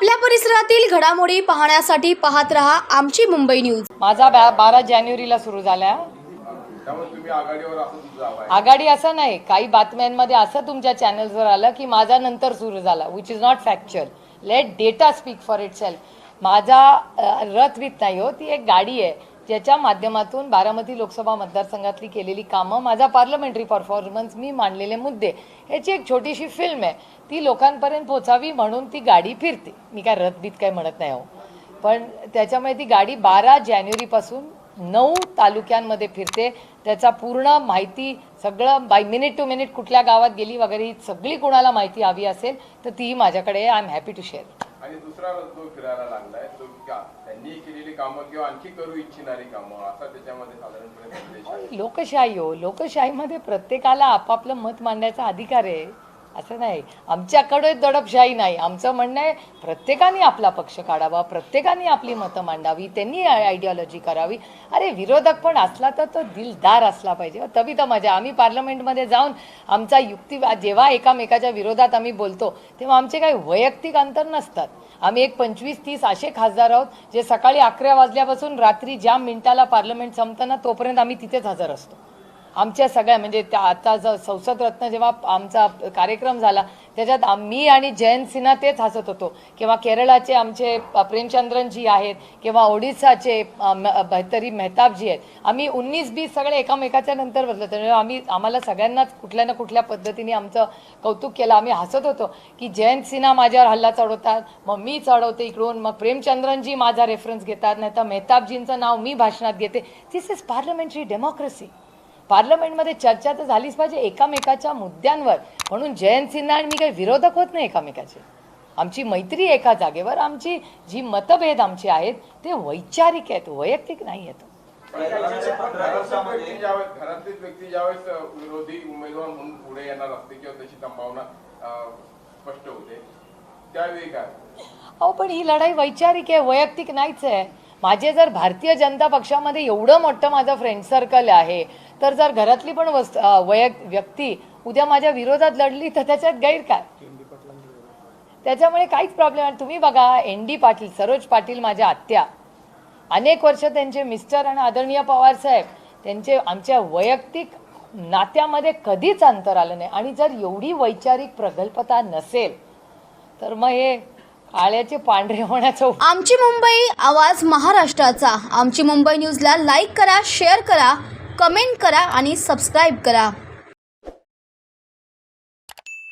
परिसरातील घडामोडी पाहण्यासाठी पाहत रहा आमची मुंबई न्यूज. माझा बा बारा जानेवारीला सुरू झाला त्यामुळे तुम्ही आघाडीवर असं तुमचं दावा आहे. आघाडी असं नाही काही बातम्यांमध्ये असं तुमच्या चॅनल्सवर आलं की माझा नंतर सुरू झाला which is not factual let data speak for itself माझा अ, रथ वित नाही हो ती एक गाडी आहे. ज्याच्या माध्यमातून बारामती लोकसभा मतदारसंघातली केलेली कामं माझा पार्लमेंटरी परफॉर्मन्स मी मांडलेले मुद्दे ह्याची एक छोटीशी फिल्म आहे. ती लोकांपर्यंत पोचावी म्हणून ती गाडी फिरते. मी काय रथबीत काय म्हणत नाही हो. पण त्याच्यामुळे ती गाडी बारा जानेवारीपासून नऊ तालुक्यांमध्ये फिरते. त्याचा पूर्ण माहिती सगळं बाय मिनिट टू मिनिट कुठल्या गावात गेली वगैरे ही सगळी कोणाला माहिती हवी असेल तर तीही माझ्याकडे I am happy to share आणि दुसरा जो फिरायला लागलाय तो का त्यांनी केलेली कामं किंवा आणखी करू इच्छिणारी कामं असा त्याच्यामध्ये साधारणपणे संदेश आहे. लोकशाही हो लोकशाहीमध्ये प्रत्येकाला आपापलं मत मांडण्याचा अधिकार आहे. असं नाही. आमच्याकडे दडपशाही नाही. आमचं म्हणणं आहे प्रत्येकाने आपला पक्ष काढावा प्रत्येकाने आपली मतं मांडावी त्यांनी आयडिओलॉजी करावी. अरे विरोधक पण असला तर तो दिलदार असला पाहिजे. हो, तभी तर मजा. आम्ही पार्लमेंटमध्ये जाऊन आमचा युक्ती जेव्हा एकामेकाच्या विरोधात आम्ही बोलतो तेव्हा आमचे काही वैयक्तिक अंतर नसतात. आम्ही एक पंचवीस तीस असे खासदार आहोत जे सकाळी अकरा वाजल्यापासून रात्री ज्या मिनिटाला पार्लमेंट संपतं ना तोपर्यंत आम्ही तिथेच हजर असतो. आमच्या सगळ्या म्हणजे त्या आता ज- संसद रत्न जेव्हा आमचा कार्यक्रम झाला त्याच्यात आम्ही आणि जयंत सिन्हा तेच हसत होतो. किंवा केरळाचे आमचे प्रेमचंद्रनजी आहेत किंवा ओडिसाचे अ, म- मेहताबजी आहेत. आम्ही उन्नीस बीस सगळे एकामेकाच्या नंतर बसलो त्यामुळे म्हणजे आम्ही आम्हाला सगळ्यांनाच कुठल्या ना कुठल्या पद्धतीने आमचं कौतुक केलं. आम्ही हसत होतो की जयंत सिन्हा माझ्यावर हल्ला चढवतात मग मी चढवते इकडून मग प्रेमचंद्रनजी माझा रेफरन्स घेतात नाही तर मेहताबजींचं नाव मी भाषणात घेते. दिस इज पार्लमेंटरी डेमोक्रेसी पार्लमेंटमध्ये चर्चा तर झालीच पाहिजे एकामेकाच्या मुद्द्यांवर. म्हणून जयंत सिन्हा आणि मी काही विरोधक होत नाही एकामेकाचे. आमची मैत्री एका जागेवर आमची जी मतभेद आमचे आहेत ते वैचारिक आहेत वैयक्तिक नाही आहेत. घरातले- व्यक्ती ज्यावेळेस विरोधी उमेदवार म्हणून पुढे येणार असते किंवा तशी संभावना अ, स्पष्ट होते त्यावेळी काय? अहो पण ही लढाई वैचारिक आहे वैयक्तिक नाहीच आहे. माझे जर भारतीय जनता पक्षामध्ये एवढं मोठं माझं फ्रेंड सर्कल आहे तर जर घरातली पण वस्त वय वैयक व्यक्ती उद्या माझ्या विरोधात लढली तर त्याच्यात गैर काय? त्याच्यामुळे काहीच प्रॉब्लेम आहे तुम्ही बघा एन डी पाटील सरोज पाटील माझ्या आत्या. अनेक वर्ष त्यांचे मिस्टर आणि आदरणीय पवार साहेब त्यांचे आमच्या वैयक्तिक नात्यामध्ये कधीच अंतर आलं नाही. आणि जर एवढी वैचारिक प्रगल्भता नसेल तर मग हे काळ्याचे पांढरे होण्याचं आमची मुंबई आवाज महाराष्ट्राचा. आमची मुंबई न्यूजला लाईक करा शेअर करा कमेंट करा आणि सबस्क्राईब करा.